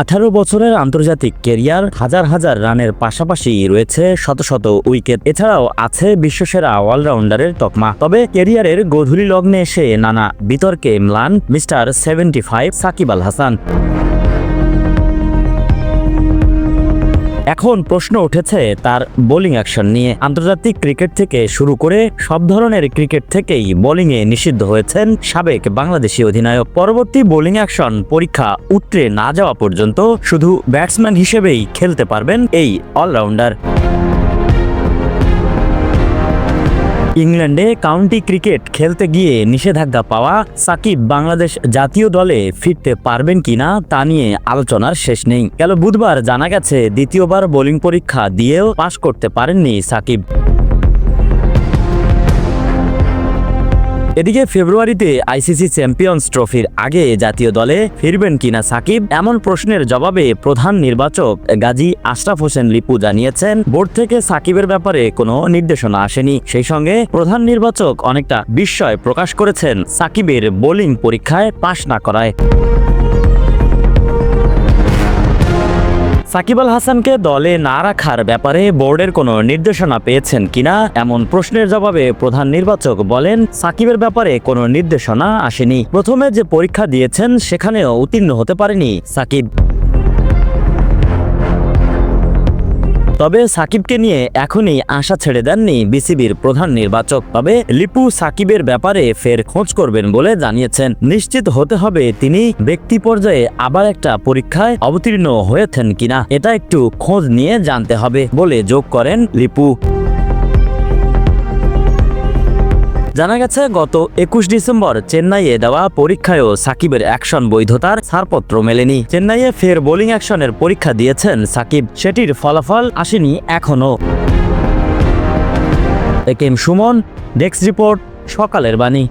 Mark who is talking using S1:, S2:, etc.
S1: আঠারো বছরের আন্তর্জাতিক কেরিয়ার হাজার হাজার রানের পাশাপাশি রয়েছে শত শত উইকেট। এছাড়াও আছে বিশ্বসেরা অলরাউন্ডারের তকমা। তবে কেরিয়ারের গধূলি লগ্নে এসে নানা বিতর্কে ম্লান mister seventy five Shakib Al Hasan. এখন প্রশ্ন উঠেছে তার বোলিং অ্যাকশন নিয়ে। আন্তর্জাতিক ক্রিকেট থেকে শুরু করে সব ধরনের ক্রিকেট থেকেই বোলিংয়ে নিষিদ্ধ হয়েছেন সাবেক বাংলাদেশি অধিনায়ক। পরবর্তী বোলিং অ্যাকশন পরীক্ষা উতরে না যাওয়া পর্যন্ত শুধু ব্যাটসম্যান হিসেবেই খেলতে পারবেন এই অলরাউন্ডার। ইংল্যান্ডে কাউন্টি ক্রিকেট খেলতে গিয়ে নিষেধাজ্ঞা পাওয়া সাকিব বাংলাদেশ জাতীয় দলে ফিরতে পারবেন কিনা তা নিয়ে আলোচনার শেষ নেই। গেল বুধবার জানা গেছে, দ্বিতীয়বার বোলিং পরীক্ষা দিয়েও পাশ করতে পারেননি সাকিব। এদিকে ফেব্রুয়ারিতে আইসিসি চ্যাম্পিয়ন্স ট্রফির আগে জাতীয় দলে ফিরবেন কিনা সাকিব, এমন প্রশ্নের জবাবে প্রধান নির্বাচক গাজী আশরাফ হোসেন লিপু জানিয়েছেন, বোর্ড থেকে সাকিবের ব্যাপারে কোনো নির্দেশনা আসেনি। সেই সঙ্গে প্রধান নির্বাচক অনেকটা বিস্ময় প্রকাশ করেছেন সাকিবের বোলিং পরীক্ষায় পাশ না করায়। সাকিব আল হাসানকে দলে না রাখার ব্যাপারে বোর্ডের কোনো নির্দেশনা পেয়েছেন কিনা? এমন প্রশ্নের জবাবে প্রধান নির্বাচক বলেন, সাকিবের ব্যাপারে কোনো নির্দেশনা আসেনি। প্রথমে যে পরীক্ষা দিয়েছেন, সেখানেও উত্তীর্ণ হতে পারেনি সাকিব। তবে সাকিবকে নিয়ে এখনই আশা ছেড়ে দেননি বিসিবির প্রধান নির্বাচক। তবে লিপু সাকিবের ব্যাপারে ফের খোঁজ করবেন বলে জানিয়েছেন। নিশ্চিত হতে হবে তিনি ব্যক্তি পর্যায়ে আবার একটা পরীক্ষায় অবতীর্ণ হয়েছেন কিনা, এটা একটু খোঁজ নিয়ে জানতে হবে বলে যোগ করেন লিপু। জানা গেছে, গত একুশ ডিসেম্বর চেন্নাইয়ে দেওয়া পরীক্ষায়ও সাকিবের অ্যাকশন বৈধতার ছাড়পত্র মেলেনি। চেন্নাইয়ে ফের বোলিং অ্যাকশনের পরীক্ষা দিয়েছেন সাকিব। সেটির ফলাফল আসেনি এখনও। একেম সুমন, ডেস্ক রিপোর্ট, সকালের বাণী।